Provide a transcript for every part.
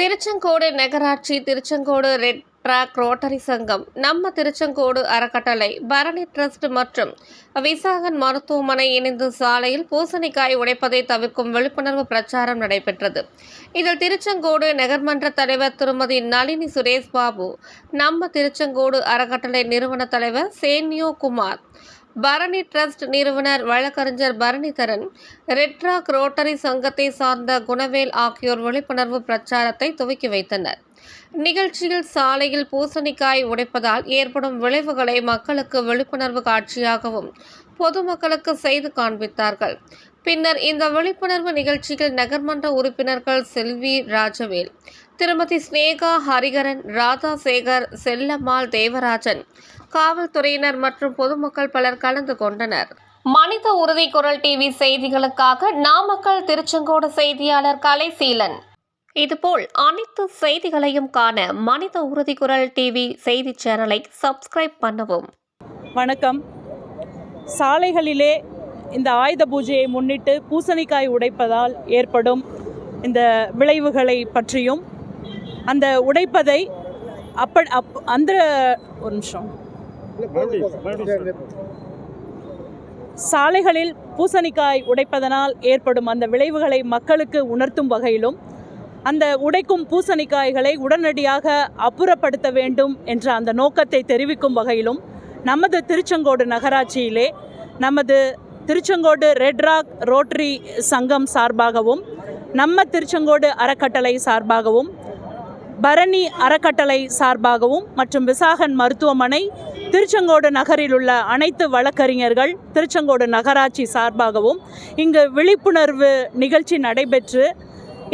திருச்செங்கோடு நகராட்சி Tiruchengode red track rotary சங்கம் நம்ம திருச்செங்கோடு அறக்கட்டளை பரணி ட்ரஸ்ட் மற்றும் விசாகன் மருத்துவமனை இணைந்து சாலையில் பூசணிக்காய் உடைப்பதை தவிர்க்கும் விழிப்புணர்வு பிரச்சாரம் நடைபெற்றது. இதில் திருச்செங்கோடு நகர்மன்ற தலைவர் திருமதி நளினி சுரேஷ் பாபு நம்ம திருச்செங்கோடு அறக்கட்டளை நிறுவன தலைவர் சேன்யோ குமார் பரணி ட்ரஸ்ட் நிறுவனர் வழக்கறிஞர் பரணிதரன் ரெட்ராக் ரோட்டரி சங்கத்தை சார்ந்த குணவேல் ஆகியோர் விழிப்புணர்வு பிரச்சாரத்தை துவக்கி வைத்தனர். நிகழ்ச்சியில் சாலையில் பூசணிக்காய் உடைப்பதால் ஏற்படும் விளைவுகளை மக்களுக்கு விழிப்புணர்வு காட்சியாகவும் பொதுமக்களுக்கு செய்து காண்பித்தார்கள். பின்னர் இந்த விழிப்புணர்வு நிகழ்ச்சியில் நகர்மன்ற உறுப்பினர்கள் செல்வி ராஜவேல் திருமதி ஸ்னேகா ஹரிகரன் ராதா சேகர் செல்லம்மாள் தேவராஜன் காவல்துறையினர் மற்றும் பொதுமக்கள் பலர் கலந்து கொண்டனர். மனித உறுதி குரல் டிவி செய்திகளுக்காக நாமக்கல் திருச்செங்கோடு செய்தியாளர் கலைசீலன். இதுபோல் அனைத்து செய்திகளையும் காண மனித உறுதி குரல் டிவி செய்தி சேனலை சப்ஸ்கிரைப் பண்ணவும். வணக்கம். சாலைகளிலே இந்த ஆயுத பூஜையை முன்னிட்டு பூசணிக்காய் உடைப்பதால் ஏற்படும் இந்த விளைவுகளை பற்றியும் அந்த உடைப்பதை அப்ப அப் அந்த ஒரு நிமிஷம். சாலைகளில் பூசணிக்காய் உடைப்பதனால் ஏற்படும் அந்த விளைவுகளை மக்களுக்கு உணர்த்தும் வகையிலும் அந்த உடைக்கும் பூசணிக்காய்களை உடனடியாக அப்புறப்படுத்த வேண்டும் என்ற அந்த நோக்கத்தை தெரிவிக்கும் வகையிலும் நமது திருச்செங்கோடு நகராட்சியிலே நமது திருச்செங்கோடு ரெட் ராக் ரோட்டரி சங்கம் சார்பாகவும் நம்ம திருச்செங்கோடு அறக்கட்டளை சார்பாகவும் பரணி அறக்கட்டளை சார்பாகவும் மற்றும் விசாகன் மருத்துவமனை திருச்செங்கோடு நகரில் உள்ள அனைத்து வழக்கறிஞர்கள் திருச்செங்கோடு நகராட்சி சார்பாகவும் இங்கு விழிப்புணர்வு நிகழ்ச்சி நடைபெற்று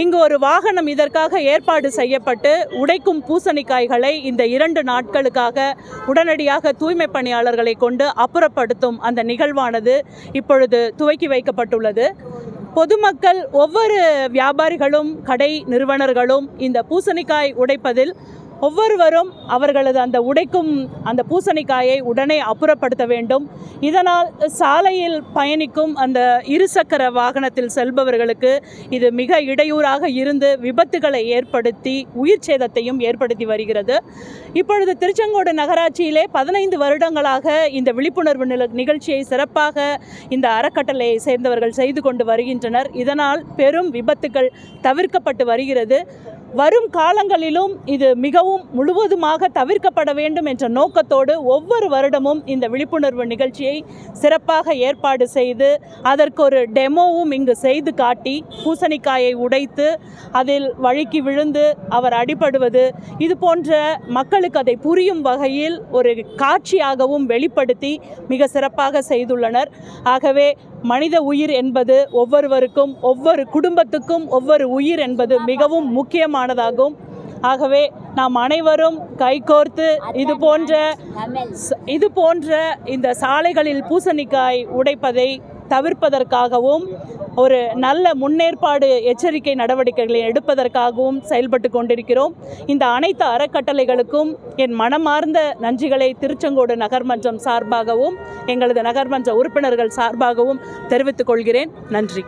இங்கு ஒரு வாகனம் இதற்காக ஏற்பாடு செய்யப்பட்டு உடைக்கும் பூசணிக்காய்களை இந்த இரண்டு நாட்களுக்காக உடனடியாக தூய்மை பணியாளர்களை கொண்டு அப்புறப்படுத்தும் அந்த நிகழ்வானது இப்பொழுது துவக்கி வைக்கப்பட்டுள்ளது. பொதுமக்கள் ஒவ்வொரு வியாபாரிகளும் கடை நிறுவனர்களும் இந்த பூசணிக்காய் உடைப்பதில் ஒவ்வொருவரும் அவர்களது அந்த உடைக்கும் அந்த பூசணிக்காயை உடனே அப்புறப்படுத்த வேண்டும். இதனால் சாலையில் பயணிக்கும் அந்த இருசக்கர வாகனத்தில் செல்பவர்களுக்கு இது மிக இடையூறாக இருந்து விபத்துகளை ஏற்படுத்தி உயிர் சேதத்தையும் ஏற்படுத்தி வருகிறது. இப்பொழுது திருச்செங்கோடு நகராட்சியிலே பதினைந்து வருடங்களாக இந்த விழிப்புணர்வு நில நிகழ்ச்சியை சிறப்பாக இந்த அறக்கட்டளையை சேர்ந்தவர்கள் செய்து கொண்டு வருகின்றனர். இதனால் பெரும் விபத்துகள் தவிர்க்கப்பட்டு வருகிறது. வரும் காலங்களிலும் இது மிகவும் முழுவதுமாக தவிர்க்கப்பட வேண்டும் என்ற நோக்கத்தோடு ஒவ்வொரு வருடமும் இந்த விழிப்புணர்வு நிகழ்ச்சியை சிறப்பாக ஏற்பாடு செய்து அதற்கு ஒரு டெமோவும் இங்கு செய்து காட்டி பூசணிக்காயை உடைத்து அதில் வழுக்கி விழுந்து அவர் அடிபடுவது இது போன்ற மக்களுக்கு அதை புரியும் வகையில் ஒரு காட்சியாகவும் வெளிப்படுத்தி மிக சிறப்பாக செய்துள்ளனர். ஆகவே மனித உயிர் என்பது ஒவ்வொருவருக்கும் ஒவ்வொரு குடும்பத்துக்கும் ஒவ்வொரு உயிர் என்பது மிகவும் முக்கியமான முக்கியமானதாகும் ஆகவே நாம் அனைவரும் கைகோர்த்து இது போன்ற இது போன்ற இந்த சாலைகளில் பூசணிக்காய் உடைப்பதை தவிர்ப்பதற்காகவும் ஒரு நல்ல முன்னேற்பாடு எச்சரிக்கை நடவடிக்கைகளை எடுப்பதற்காகவும் செயல்பட்டு கொண்டிருக்கிறோம். இந்த அனைத்து அறக்கட்டளைகளுக்கும் என் மனமார்ந்த நன்றிகளை திருச்செங்கோடு நகர்மன்றம் சார்பாகவும் எங்களது நகர்மன்ற உறுப்பினர்கள் சார்பாகவும் தெரிவித்துக் கொள்கிறேன். நன்றி.